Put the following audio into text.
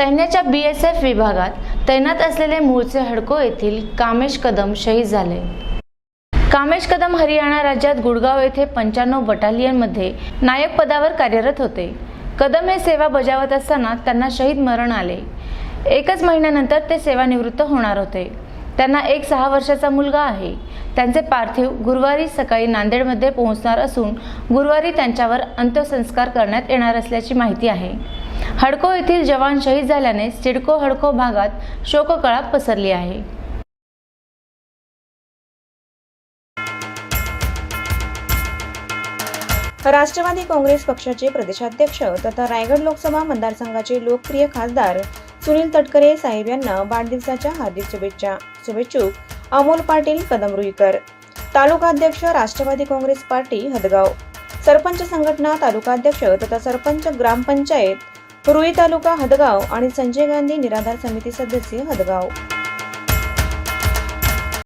सैन्याच्या बी S F विभागात तैनात असलेले मूळचे हडको येथील कामेश कदम शहीद झाले. कामेश कदम हरियाणा राज्यात गुडगाव येथे पंच्याण्णव बटालियनमध्ये नायक पदावर कार्यरत होते. कदम हे सेवा बजावत असताना त्यांना शहीद मरण आले. एकच महिन्यानंतर ते सेवानिवृत्त होणार होते. त्यांना एक सहा वर्षाचा मुलगा आहे. त्यांचे पार्थिव गुरुवारी सकाळी नांदेडमध्ये पोहोचणार असून गुरुवारी त्यांच्यावर अंत्यसंस्कार करण्यात येणार असल्याची माहिती आहे. हडको येथील जवान शहीद झाल्याने सिडको हडको भागात शोककळा पसरली आहे. राष्ट्रवादी काँग्रेस पक्षाचे प्रदेशाध्यक्ष तथा रायगड लोकसभा मतदारसंघाचे लोकप्रिय खासदार सुनील तटकरे साहेब यांना वाढदिवसाच्या हार्दिक शुभेच्छा शुभेच्छुक अमोल पाटील कदमरुईकर तालुकाध्यक्ष राष्ट्रवादी काँग्रेस पार्टी हदगाव. सरपंच संघटना तालुकाध्यक्ष तथा सरपंच ग्रामपंचायत रुई तालुका हदगाव आणि संजय गांधी निराधार समिती सदस्य हदगाव.